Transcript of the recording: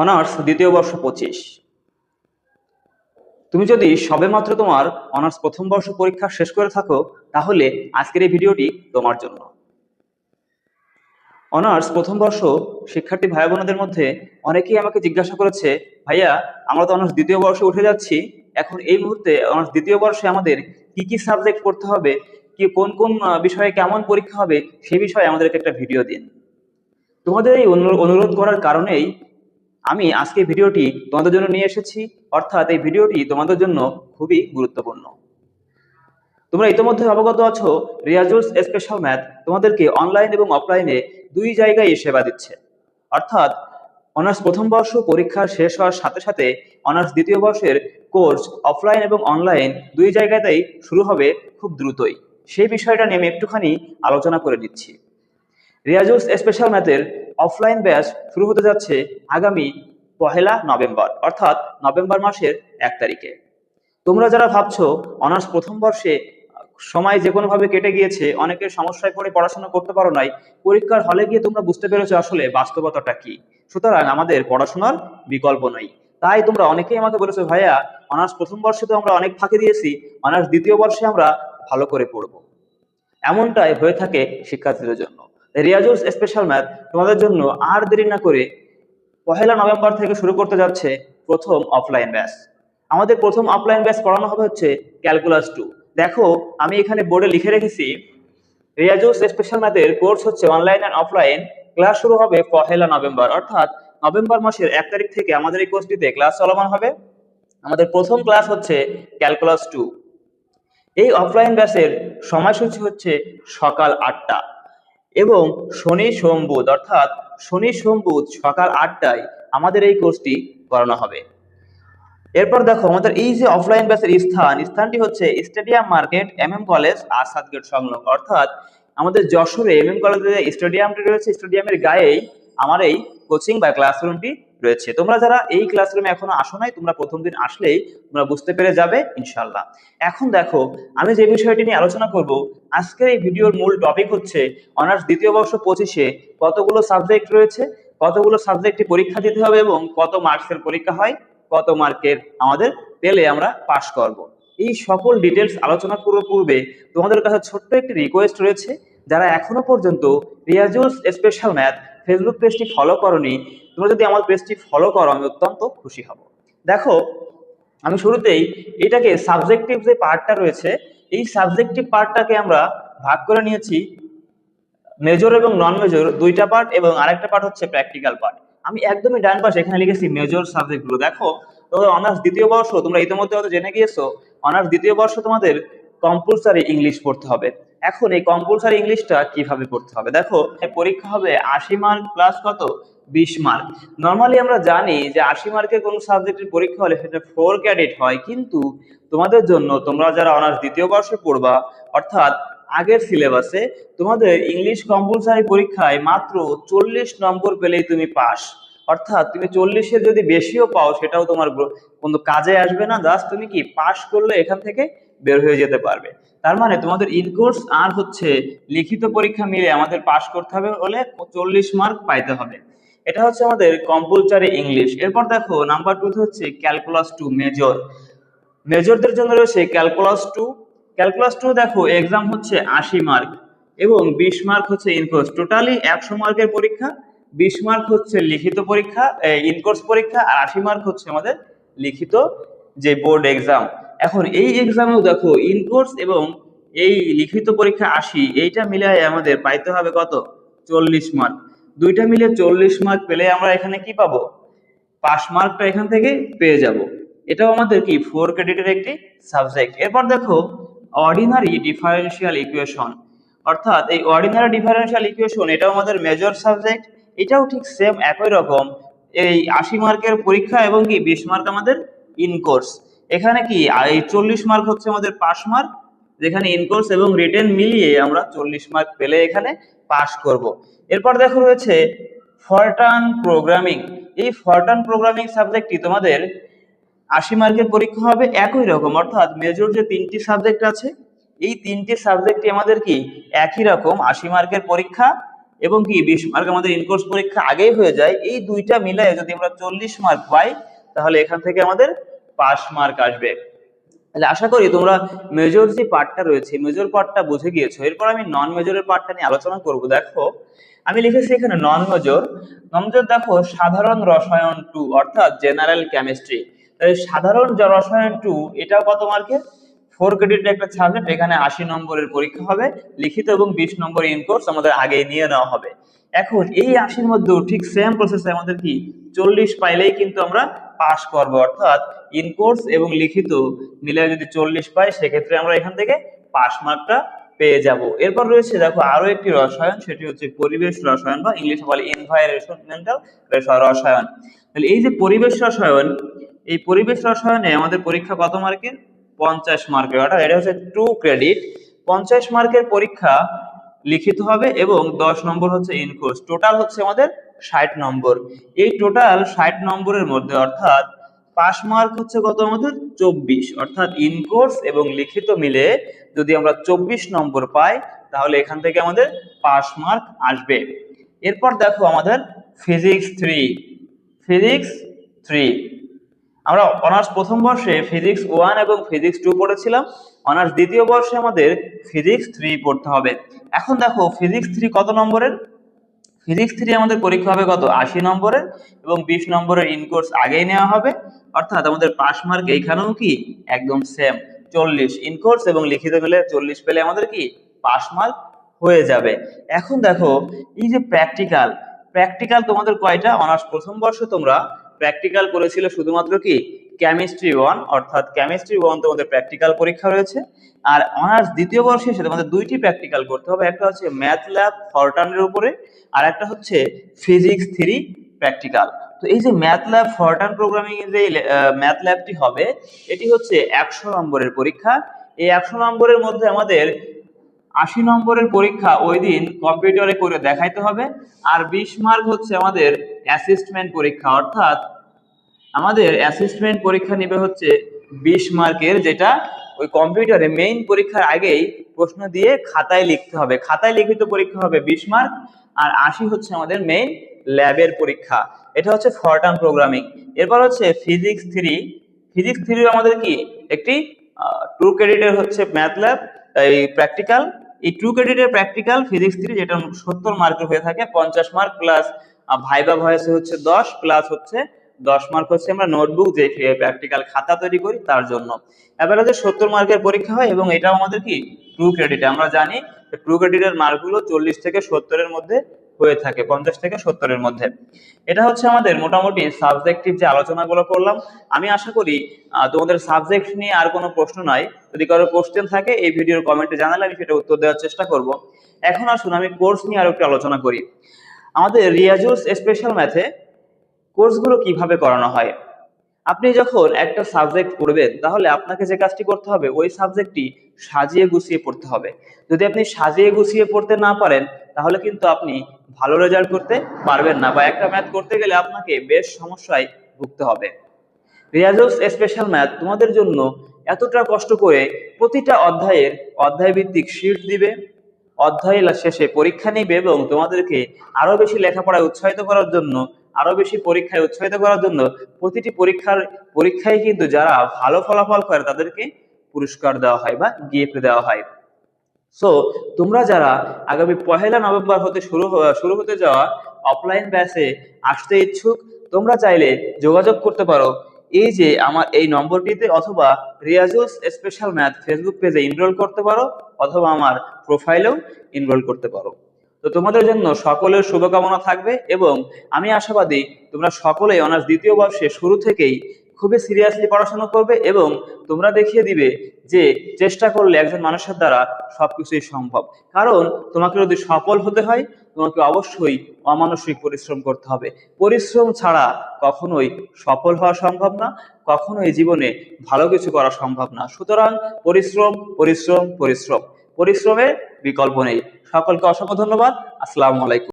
Honours দ্বিতীয় বর্ষ পঁচিশ। তুমি যদি সবেমাত্র তোমার অনার্স প্রথম বর্ষ পরীক্ষা শেষ করে থাকো, তাহলে আজকের এই ভিডিওটি তোমার জন্য। অনার্স প্রথম বর্ষ শিক্ষার্থী ভাই বোনদের মধ্যে অনেকেই আমাকে জিজ্ঞাসা করেছে, ভাইয়া, আমরা তো অনার্স দ্বিতীয় বর্ষে উঠে যাচ্ছি, এখন এই মুহূর্তে অনার্স দ্বিতীয় বর্ষে আমাদের কি কি সাবজেক্ট পড়তে হবে, কি কোন কোন বিষয়ে কেমন পরীক্ষা হবে, সে বিষয়ে আমাদেরকে একটা ভিডিও দিন। তোমাদের এই অনুরোধ করার কারণেই আমি আজকে ভিডিওটি তোমাদের জন্য নিয়ে এসেছি। অর্থাৎ এই ভিডিওটি তোমাদের জন্য খুবই গুরুত্বপূর্ণ। তোমরা ইতিমধ্যে অবগত আছো, রিয়াজুলস স্পেশাল ম্যাথ তোমাদেরকে অনলাইন এবং অফলাইনে দুই জায়গায় সেবা দিচ্ছে। অর্থাৎ অনার্স প্রথম বর্ষ পরীক্ষা শেষ হওয়ার সাথে সাথে অনার্স দ্বিতীয় বর্ষের কোর্স অফলাইন এবং অনলাইন দুই জায়গাতেই শুরু হবে খুব দ্রুতই। সেই বিষয়টা নিয়ে আমি একটুখানি আলোচনা করে দিচ্ছি। রিয়াজুলস স্পেশাল ম্যাথের অফলাইন ব্যাচ শুরু হতে যাচ্ছে আগামী পহেলা নভেম্বর, অর্থাৎ নভেম্বর মাসের এক তারিখে। তোমরা যারা ভাবছ অনার্স প্রথম বর্ষে, সময় যে কোনো ভাবে কেটে গিয়েছে, অনেকের সমস্যায় পড়ে পড়াশোনা করতে পারো নাই, পরীক্ষার হলে গিয়ে তোমরা বুঝতে পেরেছ আসলে বাস্তবতাটা কি। সুতরাং আমাদের পড়াশোনার বিকল্প নাই। তাই তোমরা অনেকেই আমাকে বলেছ, ভাইয়া, অনার্স প্রথম বর্ষে তো আমরা অনেক ফাঁকে দিয়েছি, অনার্স দ্বিতীয় বর্ষে আমরা ভালো করে পড়ব। এমনটাই হয়ে থাকে শিক্ষার্থীদের জন্য। রিয়াজুলস স্পেশাল ম্যাথ তোমাদের জন্য আর দেরি না করে পহেলা নভেম্বর থেকে শুরু করতে যাচ্ছে প্রথম অফলাইন ব্যাচ আমাদের প্রথম অফলাইন ব্যাচ পড়ানো হবে হচ্ছে ক্যালকুলাস টু দেখো, আমি এখানে বোর্ডে লিখে রেখেছি রিয়াজুলস স্পেশাল ম্যাথের কোর্স হচ্ছে অনলাইন অ্যান্ড অফলাইন ক্লাস শুরু হবে পহেলা নভেম্বর, অর্থাৎ নভেম্বর মাসের এক তারিখ থেকে আমাদের এই কোর্সটিতে ক্লাস চলমান হবে। আমাদের প্রথম ক্লাস হচ্ছে ক্যালকুলাস টু এই অফলাইন ব্যাচের সময়সূচি হচ্ছে সকাল আটটা। এবং শনি সোম বুধ, অর্থাৎ শনি সোম বুধ সকাল আটটায় আমাদের এই কোর্সটি করানো হবে। এরপর দেখো, আমাদের এই যে অফলাইন ব্যাচের স্থান, স্থানটি হচ্ছে stadium market M M college আর গেট সংলগ্ন। অর্থাৎ আমাদের যশোরে এম এম কলেজের স্টেডিয়ামটি রয়েছে স্টেডিয়ামের গায়েই আমার এই কোচিং বা ক্লাসরুমটি রয়েছে। তোমরা যারা এই ক্লাসরুমে এখনও আসো নাই, তোমরা প্রথম দিন আসলেই তোমরা বুঝতে পেরে যাবে ইনশাল্লাহ এখন দেখো, আমি যে বিষয়টি নিয়ে আলোচনা করব, আজকের এই ভিডিওর মূল টপিক হচ্ছে অনার্স দ্বিতীয় বর্ষ পঁচিশে কতগুলো সাবজেক্ট রয়েছে, কতগুলো সাবজেক্টে পরীক্ষা দিতে হবে এবং কত মার্কসের পরীক্ষা হয়, কত মার্কের আমাদের পেলে আমরা পাশ করব। এই সকল ডিটেলস আলোচনা করার পূর্বে তোমাদের কাছে ছোট্ট একটি রিকোয়েস্ট রয়েছে যারা এখনও পর্যন্ত রিয়াজুলস স্পেশাল ম্যাথ ফেসবুক পেজটি ফলো করনি, তোমরা যদি আমার পেজটি ফলো করো, আমি অত্যন্ত খুশি হব। দেখো, আমি শুরুতেই এটাকে সাবজেক্টিভ যে পার্টটা রয়েছে, এই সাবজেক্টিভ পার্টটাকে আমরা ভাগ করে নিয়েছি মেজর এবং নন মেজর দুইটা পার্ট এবং আরেকটা পার্ট হচ্ছে প্র্যাকটিক্যাল পার্ট আমি একদমই ডান পাশে এখানে লিখেছি মেজর সাবজেক্টগুলো দেখো তোমাদের অনার্স দ্বিতীয় বর্ষ, তোমরা ইতিমধ্যে হয়তো জেনে গিয়েছো অনার্স দ্বিতীয় বর্ষ তোমাদের কম্পালসারি ইংলিশ পড়তে হবে। এখন এই কম্পালসারি ইংলিশটা কীভাবে পড়তে হবে? দেখো পরীক্ষা হবে আশি মার্ক প্লাস কত? বিশ মার্ক নর্মালি আমরা জানি যে আশি মার্কের কোন সাবজেক্টের পরীক্ষা হলে সেটা ফোর ক্যাডেট হয়, কিন্তু তোমাদের জন্য তোমরা যারা অনার্স দ্বিতীয় বর্ষে পড়বা, অর্থাৎ আগের সিলেবাসে তোমাদের ইংলিশ কম্পালসারি পরীক্ষায় মাত্র চল্লিশ নম্বর পেলেই তুমি পাস অর্থাৎ তুমি চল্লিশের যদি বেশিও পাও, সেটাও তোমার কোনো কাজে আসবে না। জাস্ট তুমি কি পাস করলে এখান থেকে বের হয়ে যেতে পারবে। তার মানে তোমাদের ইনকোর্স আর হচ্ছে লিখিত পরীক্ষা মিলে আমাদের পাস করতে হবে হলে চল্লিশ মার্ক পাইতে হবে। এটা হচ্ছে আমাদের কম্পালসারি ইংলিশ এরপর দেখো নাম্বার টু হচ্ছে ক্যালকুলাস টু মেজর মেজরদের জন্য রয়েছে ক্যালকুলাস টু ক্যালকুলাস টু দেখো এক্সাম হচ্ছে আশি মার্ক এবং বিশ মার্ক হচ্ছে ইনকোর্স টোটালি একশো মার্কের পরীক্ষা, বিশ মার্ক হচ্ছে লিখিত পরীক্ষা ইনকোর্স পরীক্ষা, আর আশি মার্ক হচ্ছে আমাদের লিখিত যে বোর্ড এক্সাম এখন এই এক্সামেও দেখো ইনকোর্স এবং এই লিখিত পরীক্ষা আশি, এইটা মিলাই আমাদের পাইতে হবে কত? চল্লিশ মার্ক দুইটা মিলে চল্লিশ মার্ক পেলে আমরা এখানে কি পাবো? পাস মার্কটা এখান থেকে পেয়ে যাব। এটাও আমাদের কি? ফোর ক্রেডিটের একটি সাবজেক্ট এরপর দেখো অর্ডিনারি ডিফারেন্সিয়াল ইকুয়েশন অর্থাৎ এই অর্ডিনারি ডিফারেন্সিয়াল ইকুয়েশন এটাও আমাদের মেজর সাবজেক্ট এটাও ঠিক সেম একই রকম। এই আশি মার্কের পরীক্ষা এবং কি? বিশ মার্ক আমাদের ইন কোর্স এখানে কি? এই চল্লিশ মার্ক হচ্ছে আমাদের পাস মার্ক যেখানে ইনকোর্স এবং রিটেন মিলিয়ে আমরা চল্লিশ মার্ক পেলে এখানে পাস করব। এরপর দেখো রয়েছে ফরটান প্রোগ্রামিং এই ফরটান প্রোগ্রামিং সাবজেক্টটি তোমাদের আশি মার্কের পরীক্ষা হবে একই রকম, অর্থাৎ মেজর যে তিনটি সাবজেক্ট আছে, এই তিনটি সাবজেক্টটি আমাদের কি? একই রকম, আশি মার্কের পরীক্ষা এবং কি বিশ মার্ক আমাদের ইনকোর্স পরীক্ষা আগেই হয়ে যায়। এই দুইটা মিলায়ে যদি আমরা চল্লিশ মার্ক পাই, তাহলে এখান থেকে আমাদের পাস মার্ক আসবে। তাহলে আশা করি তোমরা মেজর যে পার্টটা রয়েছে মেজর পার্টটা বুঝে গিয়েছো। এরপর আমি নন মেজরের পার্টটা নিয়ে আলোচনা করব। দেখো, আমি লিখেছি এখানে নন মেজর নন মেজর দেখো, সাধারণ রসায়ন টু অর্থাৎ জেনারেল কেমিস্ট্রি তাহলে সাধারণ রসায়ন টু এটাও কত মার্কের ফোর ক্রেডিটের একটা সাবজেক্ট এখানে আশি নম্বরের পরীক্ষা হবে, লিখিত এবং বিশ নম্বর ইন কোর্স আমাদের আগে নিয়ে নেওয়া হবে। এখন এই আশির মধ্যেও ঠিক সেম প্রসেসে আমাদের কি? চল্লিশ পাইলেই কিন্তু আমরা পাস করব। অর্থাৎ ইন কোর্স এবং লিখিত মিলে যদি চল্লিশ পাই, সেক্ষেত্রে আমরা এখান থেকে পাস মার্কটা পেয়ে যাব। এরপর রয়েছে দেখো আরও একটি রসায়ন, সেটি হচ্ছে পরিবেশ রসায়ন বা ইংলিশে বলে এনভায়রনমেন্টাল রসায়ন। তাহলে এই যে পরিবেশ রসায়ন, এই পরিবেশ রসায়নে আমাদের পরীক্ষা কত মার্কের পঞ্চাশ মার্কের অর্থাৎ এটা হচ্ছে টু ক্রেডিট পঞ্চাশ মার্কের পরীক্ষা লিখিত হবে এবং দশ নম্বর হচ্ছে ইন কোর্স টোটাল হচ্ছে আমাদের ষাট নম্বর। এই টোটাল ষাট নম্বরের মধ্যে অর্থাৎ পাস মার্ক হচ্ছে কত আমাদের? চব্বিশ। অর্থাৎ ইনকোর্স এবং লিখিত মিলে যদি আমরা চব্বিশ নম্বর পাই, তাহলে এখান থেকে আমাদের পাস মার্ক আসবে। এরপর দেখো আমাদের ফিজিক্স থ্রি ফিজিক্স থ্রি আমরা অনার্স প্রথম বর্ষে ফিজিক্স ওয়ান এবং ফিজিক্স টু পড়েছিলাম। অনার্স দ্বিতীয় বর্ষে আমাদের ফিজিক্স থ্রি পড়তে হবে। এখন দেখো ফিজিক্স থ্রি কত নম্বরের? ফিজিক্স থ্রি আমাদের পরীক্ষা হবে কত? আশি নম্বরের এবং বিশ নম্বরের ইনকোর্স আগেই নেওয়া হবে। অর্থাৎ আমাদের পাস মার্ক এইখানেও কি? একদম সেম চল্লিশ ইনকোর্স এবং লিখিত পেলে চল্লিশ পেলে আমাদের কি? পাস মার্ক হয়ে যাবে। এখন দেখো এই যে প্র্যাকটিক্যাল প্র্যাকটিক্যাল তোমাদের কয়টা? অনার্স প্রথম বর্ষে তোমরা প্র্যাকটিক্যাল করেছিল শুধুমাত্র কি? কেমিস্ট্রি ওয়ান অর্থাৎ কেমিস্ট্রি ওয়ান তোমাদের প্র্যাকটিক্যাল পরীক্ষা রয়েছে। আর অনার্স দ্বিতীয় বর্ষে এসে তোমাদের দুইটি প্র্যাকটিক্যাল করতে হবে। একটা হচ্ছে ম্যাথ ল্যাব ফরটানের উপরে, আর একটা হচ্ছে ফিজিক্স থ্রি প্র্যাকটিক্যাল তো এই যে ম্যাথ ল্যাব ফরটান প্রোগ্রামিং যে ম্যাথ ল্যাবটি হবে, এটি হচ্ছে একশো নম্বরের পরীক্ষা। এই একশো নম্বরের মধ্যে আমাদের আশি নম্বরের পরীক্ষা ওই দিন কম্পিউটারে করে দেখাইতে হবে। আর বিশ মার্ক হচ্ছে আমাদের অ্যাসিস্টমেন্ট পরীক্ষা, অর্থাৎ আমাদের অ্যাসিস্টমেন্ট পরীক্ষা নেবে হচ্ছে বিশ মার্কের যেটা ওই কম্পিউটারে মেইন পরীক্ষার আগেই প্রশ্ন দিয়ে খাতায় লিখতে হবে। খাতায় লিখিত পরীক্ষা হবে বিশ মার্ক আর আশি হচ্ছে আমাদের মেইন ল্যাবের পরীক্ষা। এটা হচ্ছে ফরটান প্রোগ্রামিং এরপর হচ্ছে ফিজিক্স থ্রি ফিজিক্স থ্রি আমাদের কি? একটি টু ক্রেডিটের হচ্ছে ম্যাথ ল্যাব এই প্র্যাকটিক্যাল এই টু ক্রেডিটের প্র্যাকটিক্যাল ফিজিক্স থ্রি যেটা সত্তর মার্কের হয়ে থাকে, পঞ্চাশ মার্ক প্লাস ভাইবা ভয়েসে হচ্ছে দশ প্লাস হচ্ছে দশ মার্ক হচ্ছে আমরা নোটবুক যে প্র্যাকটিক্যাল খাতা তৈরি করি তার জন্য। এবার হচ্ছে সত্তর মার্কের পরীক্ষা হয় এবং এটাও আমাদের কি? ট্রু ক্রেডিট আমরা জানি ট্রু ক্রেডিটের মার্কগুলো চল্লিশ থেকে সত্তরের মধ্যে হয়ে থাকে পঞ্চাশ থেকে সত্তরের মধ্যে। এটা হচ্ছে আমাদের মোটামুটি সাবজেক্টিভ যে আলোচনাগুলো করলাম। আমি আশা করি তোমাদের সাবজেক্ট নিয়ে আর কোনো প্রশ্ন নাই। যদি কারও কোশ্চেন থাকে, এই ভিডিওর কমেন্টে জানালে আমি সেটা উত্তর দেওয়ার চেষ্টা করব। এখন আসুন, আমি কোর্স নিয়ে আরও একটু আলোচনা করি। আমাদের রিয়াজুস স্পেশাল ম্যাথে কোর্সগুলো কীভাবে করানো হয়? আপনি যখন একটা সাবজেক্ট পড়বেন, তাহলে আপনাকে যে কাজটি করতে হবে, ওই সাবজেক্টটি সাজিয়ে গুছিয়ে পড়তে হবে। যদি আপনি সাজিয়ে গুছিয়ে পড়তে না পারেন, তাহলে কিন্তু আপনি ভালো রেজাল্ট করতে পারবেন না বা একটা ম্যাথ করতে গেলে আপনাকে বেশ সমস্যায় ভুগতে হবে। রিয়াজুস স্পেশাল ম্যাথ তোমাদের জন্য এতটা কষ্ট করে প্রতিটা অধ্যায়ের অধ্যায় ভিত্তিক শিট দিবে। অধ্যায় শেষে পরীক্ষা নিবে এবং তোমাদেরকে আরও বেশি লেখাপড়ায় উৎসাহিত করার জন্য, আরও বেশি পরীক্ষায় উৎসাহিত করার জন্য প্রতিটি পরীক্ষার, পরীক্ষায় কিন্তু যারা ভালো ফলাফল করে তাদেরকে পুরস্কার দেওয়া হয় বা গিফট দেওয়া হয়। সো তোমরা যারা আগামী পহেলা নভেম্বর হতে শুরু শুরু হতে যাওয়া অফলাইন ব্যাচে আসতে ইচ্ছুক, তোমরা চাইলে যোগাযোগ করতে পারো। এই যে আমার এই নম্বরটিতে অথবা রিয়াজুস স্পেশাল ম্যাথ ফেসবুক পেজে ইনরোল করতে পারো, অথবা আমার প্রোফাইলেও ইনরোল করতে পারো। তো তোমাদের জন্য সকলের শুভকামনা থাকবে এবং আমি আশাবাদী তোমরা সকলেই অনার্স দ্বিতীয় বর্ষে শুরু থেকেই খুবই সিরিয়াসলি পড়াশোনা করবে এবং তোমরা দেখিয়ে দিবে যে চেষ্টা করলে একজন মানুষের দ্বারা সবকিছুই সম্ভব। কারণ তোমাকে যদি সফল হতে হয়, তোমাকে অবশ্যই অমানসিক পরিশ্রম করতে হবে। পরিশ্রম ছাড়া কখনোই সফল হওয়া সম্ভব না, কখনোই জীবনে ভালো কিছু করা সম্ভব না। সুতরাং পরিশ্রম পরিশ্রম পরিশ্রম। পরিশ্রমের বিকল্প নেই। সকলকে অসংখ্য ধন্যবাদ। আসসালামু আলাইকুম।